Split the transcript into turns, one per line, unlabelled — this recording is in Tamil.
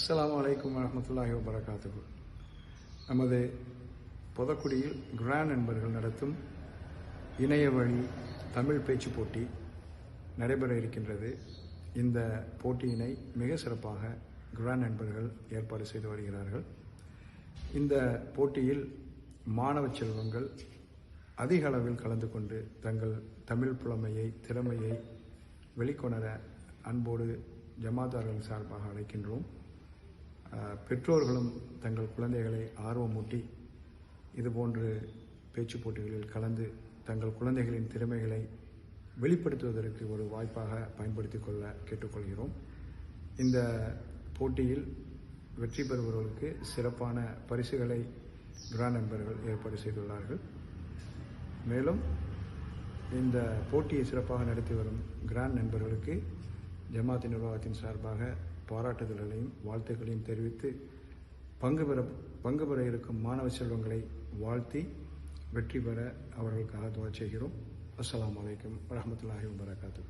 அஸ்லாம் அலைக்கும் வரமத்துல்லாஹி வபரகாத்துஹு. நமது புதக்குடியில் குரான் என்பர்கள் நடத்தும் இணைய வழி தமிழ் பேச்சு போட்டி நடைபெற இருக்கின்றது. இந்த போட்டியினை மிக சிறப்பாக குரான் என்பர்கள் ஏற்பாடு செய்து வருகிறார்கள். இந்த போட்டியில் மாணவ செல்வங்கள் அதிக அளவில் கலந்து கொண்டு தங்கள் தமிழ் புலமையை திறமையை வெளிக்கொணர அன்போடு ஜமாதார்கள் சார்பாக அழைக்கின்றோம். பெற்றோர்களும் தங்கள் குழந்தைகளை ஆர்வமூட்டி இதுபோன்று பேச்சு போட்டிகளில் கலந்து தங்கள் குழந்தைகளின் திறமைகளை வெளிப்படுத்துவதற்கு ஒரு வாய்ப்பாக பயன்படுத்தி கொள்ள கேட்டுக்கொள்கிறோம். இந்த போட்டியில் வெற்றி பெறுபவர்களுக்கு சிறப்பான பரிசுகளை கிராண்ட் நண்பர்கள் ஏற்பாடு செய்துள்ளார்கள். மேலும் இந்த போட்டியை சிறப்பாக நடத்தி வரும் கிராண்ட் நண்பர்களுக்கு ஜமாத்தி நிர்வாகத்தின் சார்பாக பாராட்டுதல்களையும் வாழ்த்துக்களையும் தெரிவித்து பங்கு பெற பங்கு பெற இருக்கும் மாணவ செல்வங்களை வாழ்த்தி வெற்றி பெற அவர்களுக்காக துவா செய்கிறோம். அஸ்லாம் வலைக்கம் வரமத்துல்லாஹி வரகாத்து